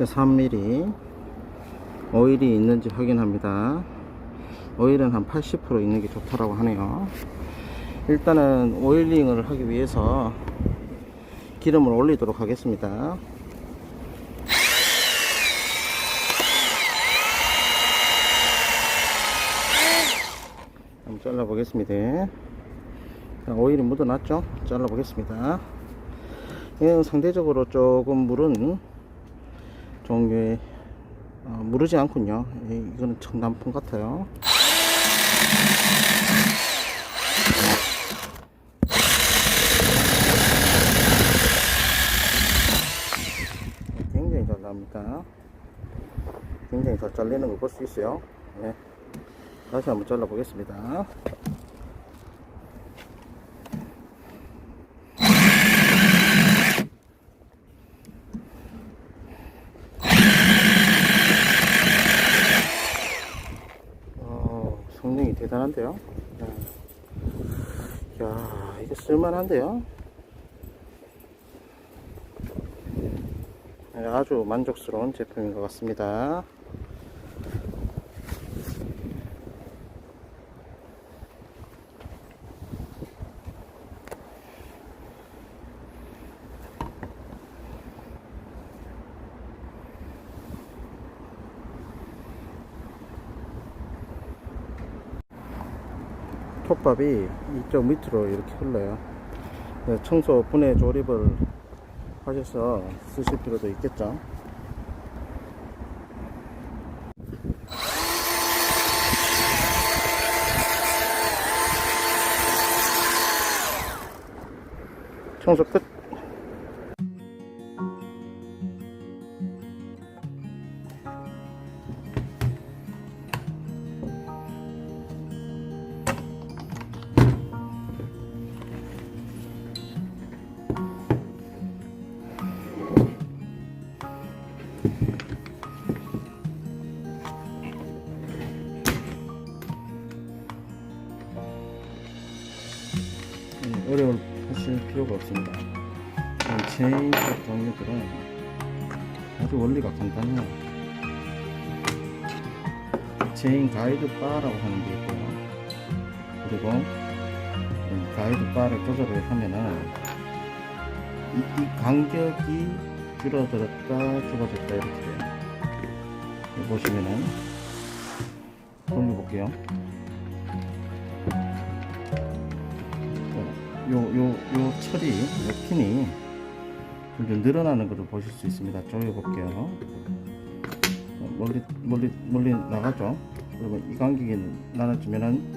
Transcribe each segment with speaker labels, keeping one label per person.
Speaker 1: 일단 3mm 오일이 있는지 확인합니다. 오일은 한 80% 있는 게 좋다라고 하네요. 일단은 오일링을 하기 위해서 기름을 올리도록 하겠습니다. 한번 잘라 보겠습니다. 오일이 묻어났죠? 잘라 보겠습니다. 상대적으로 조금 무른 종류의 어, 무르지 않군요. 이- 이거는 청단품 같아요. 굉장히 잘 납니다. 굉장히 잘 잘리는 걸 볼 수 있어요. 네. 다시 한번 잘라 보겠습니다. 대단한데요. 네. 야, 이게 쓸만한데요. 네, 아주 만족스러운 제품인 것 같습니다. 톱밥이 이쪽 밑으로 이렇게 흘러요. 그래서 청소 분해 조립을 하셔서 쓰실 필요도 있겠죠. 청소 끝. 어려울 하실 필요가 없습니다. 이 체인적 종류들은 아주 원리가 간단해요. 체인 가이드 바라고 하는 게 있고요. 그리고 이 가이드 바를 조절을 하면은 이, 이 간격이 줄어들었다 좁아졌다 이렇게 돼요. 보시면은 돌려볼게요. 요, 요, 요 철이, 요 핀이 점점 늘어나는 것을 보실 수 있습니다. 조여볼게요. 어, 멀리, 멀리, 멀리 나가죠? 그러면 이 간격이 나눠지면은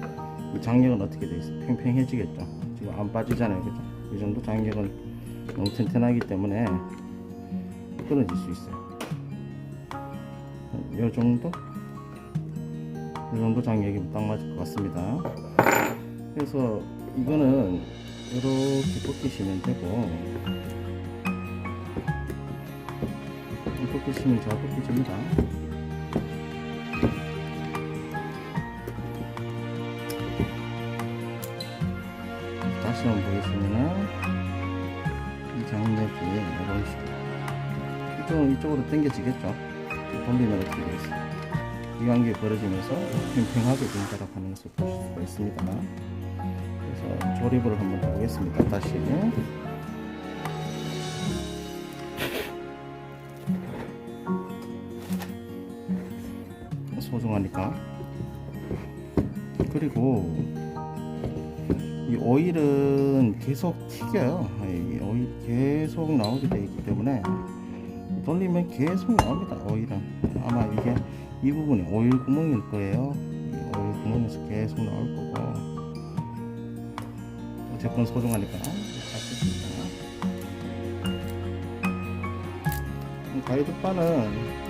Speaker 1: 이 장력은 어떻게 돼 있어요? 팽팽해지겠죠? 지금 안 빠지잖아요. 그죠? 이 정도 장력은 너무 튼튼하기 때문에 끊어질 수 있어요. 요 정도? 이 정도 장력이면 딱 맞을 것 같습니다. 그래서 이거는 이렇게 벗기시면 되고 벗기시면 잘 벗겨집니다 다시 한번 보시면은 이 장력이 이런 식으로 이쪽은 이쪽으로 당겨지겠죠 돌리면 어떻게 되겠어요 이 관계 벌어지면서 팽팽하게 된다라고 하는 것을 보실 수가 있습니다 그래서 조립을 한번 해보겠습니다. 다시. 소중하니까. 그리고 이 오일은 계속 튀겨요. 계속 나오게 되어 있기 때문에 돌리면 계속 나옵니다. 오일은 아마 이게 이 부분이 오일 구멍일 거예요. 이 오일 구멍에서 계속 나올 거고. 어쨌건 소중하니까 받겠습니다. 가이드 바는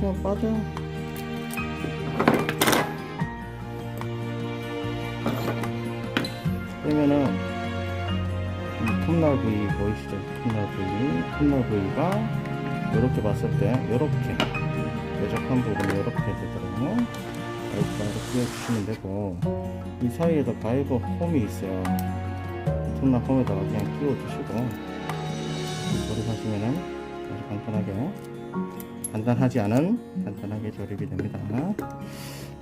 Speaker 1: 좀만 빠져. 톱날 부위 보이시죠? 톱날 부위, 톱날 부위가 이렇게 봤을 때 이렇게 뾰족한 부분이 이렇게 되더라고요. 가이드바를 끼워주시면 되고 이 사이에도 가이드 홈이 있어요. 톱날 홈에다가 그냥 끼워주시고 조립하시면은 아주 간단하게 간단하지 않은 간단하게 조립이 됩니다.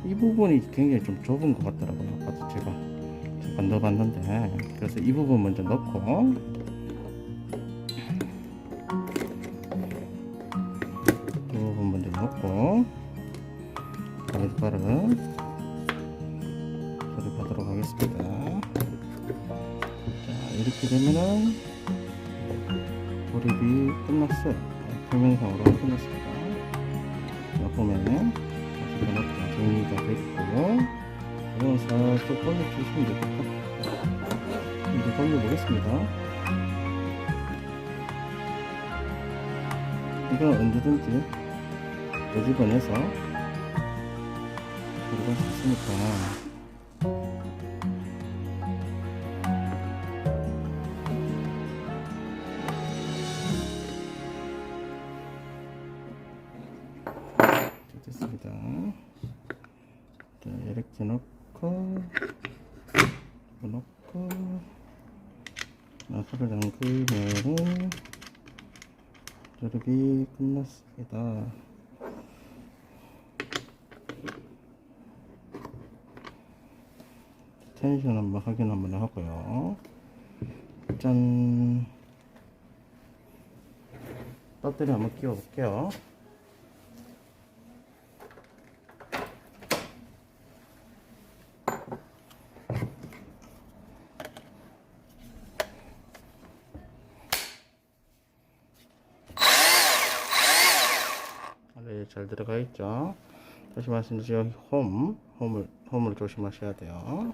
Speaker 1: 이 부분이 굉장히 좀 좁은 것 같더라고요. 아까 제가 잠깐 넣어봤는데 그래서 이 부분 먼저 넣고 이 부분 먼저 넣고 가위바를 조립하도록 하겠습니다. 자 이렇게 되면은 조립이 끝났어요. 평면상으로 끝났습니다. 보면 다시 이렇게 정리가 됐고 이건 살짝 돌려주시면 되겠다. 이제 돌려보겠습니다. 이건 언제든지 요집어내서 들어갈 수 있으니까 넣고 나사를 잠그면은 조립이 끝났습니다. 텐션 한번 확인 한번 하고요. 짠. 배터리 한번 끼워 볼게요. 네, 잘 들어가 있죠. 다시 말씀드리죠. 홈, 홈을, 홈을 조심하셔야 돼요.